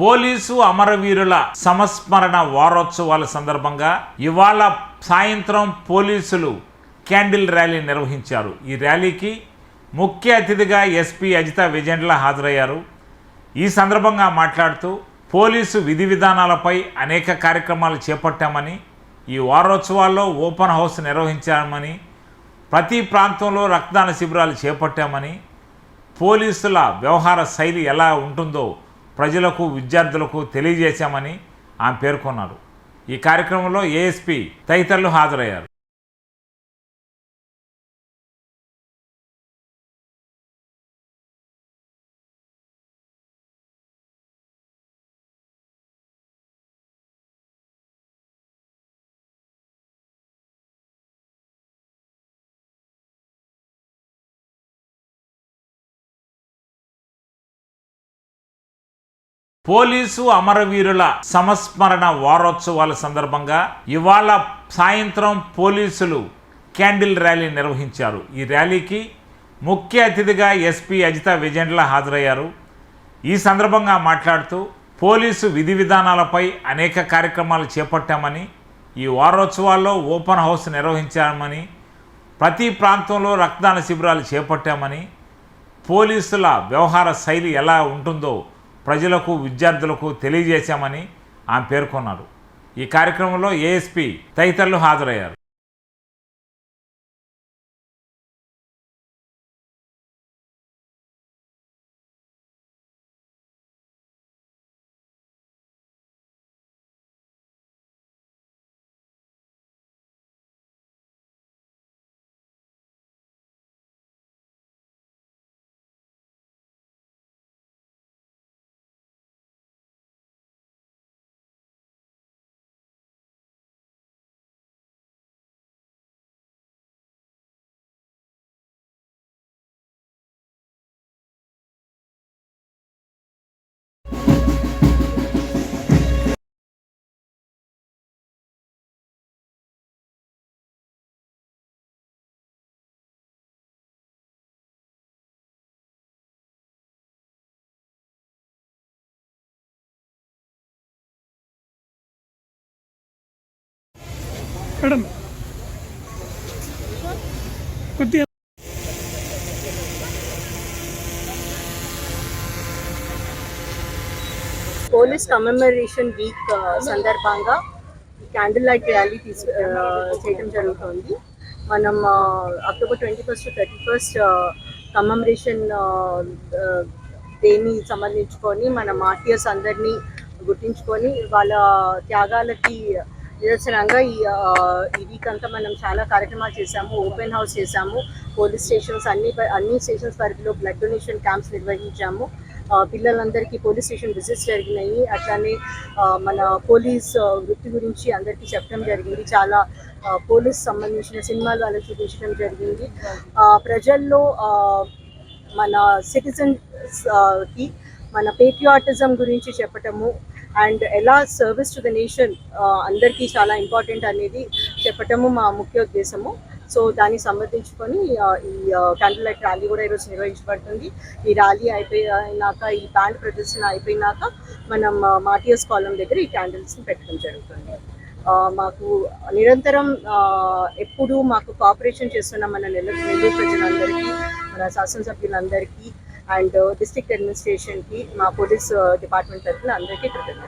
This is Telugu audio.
పోలీసు అమరవీరుల సంస్మరణ వారోత్సవాల సందర్భంగా ఇవాళ సాయంత్రం పోలీసులు క్యాండిల్ ర్యాలీ నిర్వహించారు. ఈ ర్యాలీకి ముఖ్య అతిథిగా ఎస్పీ అజిత విజయండ్ల హాజరయ్యారు. ఈ సందర్భంగా మాట్లాడుతూ పోలీసు విధి విధానాలపై అనేక కార్యక్రమాలు చేపట్టామని ఈ వారోత్సవాల్లో ఓపెన్ హౌస్ నిర్వహించామని ప్రతి ప్రాంతంలో రక్తదాన శిబిరాలు చేపట్టామని పోలీసుల వ్యవహార శైలి ఎలా ఉంటుందో ప్రజలకు విద్యార్థులకు తెలియజేశామని ఆమె పేర్కొన్నారు. ఈ కార్యక్రమంలో ఏఎస్పీ తదితరులు హాజరయ్యారు. పోలీసు అమరవీరుల సంస్మరణ వారోత్సవాల సందర్భంగా ఇవాళ సాయంత్రం పోలీసులు క్యాండిల్ ర్యాలీ నిర్వహించారు. ఈ ర్యాలీకి ముఖ్య అతిథిగా ఎస్పీ అజిత విజయండ్ల హాజరయ్యారు. ఈ సందర్భంగా మాట్లాడుతూ పోలీసు విధి విధానాలపై అనేక కార్యక్రమాలు చేపట్టామని ఈ వారోత్సవాల్లో ఓపెన్ హౌస్ నిర్వహించామని ప్రతి ప్రాంతంలో రక్తదాన శిబిరాలు చేపట్టామని పోలీసుల వ్యవహార శైలి ఎలా ఉంటుందో ప్రజలకు విద్యార్థులకు తెలియజేశామని ఆమె పేర్కొన్నారు. ఈ కార్యక్రమంలో ఏఎస్పీ తదితరులు హాజరయ్యారు. మేడం. కొద్దిగా పోలీస్ కమెమరేషన్ వీక్ సందర్భంగా క్యాండిల్ లైట్ ర్యాలీ తీసు చేయడం జరుగుతుంది. మనం October twenty first thirty first commemoration దేన్ని సంబంధించుకొని మన మార్టియర్స్ అందరినీ గుర్తించుకొని వాళ్ళ త్యాగాలకి నిరసనంగా ఈ ఈ వీక్ అంతా మనం చాలా కార్యక్రమాలు చేశాము ఓపెన్ హౌస్ చేశాము పోలీస్ స్టేషన్స్ అన్ని అన్ని స్టేషన్స్ పరిధిలో బ్లడ్ డొనేషన్ క్యాంప్స్ నిర్వహించాము. పిల్లలందరికీ పోలీస్ స్టేషన్ విజిట్స్ జరిగినాయి. అట్లానే మన పోలీస్ వృత్తి గురించి అందరికీ చెప్పడం జరిగింది. చాలా పోలీస్ సంబంధించిన సినిమాలు వాళ్ళకి చూపించడం జరిగింది. ప్రజల్లో మన సిటిజన్స్కి మన పేట్రియాటిజం గురించి చెప్పటము అండ్ ఎలా సర్వీస్ టు ద నేషన్ అందరికీ చాలా ఇంపార్టెంట్ అనేది చెప్పటము మా ముఖ్య ఉద్దేశము. సో దానికి సంబంధించుకొని ఈ క్యాండిల్ లైట్ ర్యాలీ కూడా ఈరోజు నిర్వహించబడుతుంది. ఈ ర్యాలీ అయిపోయినాక ఈ బ్యాండ్ ప్రదర్శన అయిపోయినాక మనం మాటియస్ కాలం దగ్గర ఈ క్యాండిల్స్ని పెట్టడం జరుగుతుంది. మాకు నిరంతరం ఎప్పుడూ మాకు కోఆపరేషన్ చేస్తున్న మన నెల్లూరు నెల్లూరు ప్రజలందరికీ మన శాసనసభ్యులందరికీ అండ్ డిస్ట్రిక్ట్ అడ్మినిస్ట్రేషన్కి మా పోలీస్ డిపార్ట్మెంట్ తరఫున అందరికీ కృతజ్ఞతలు.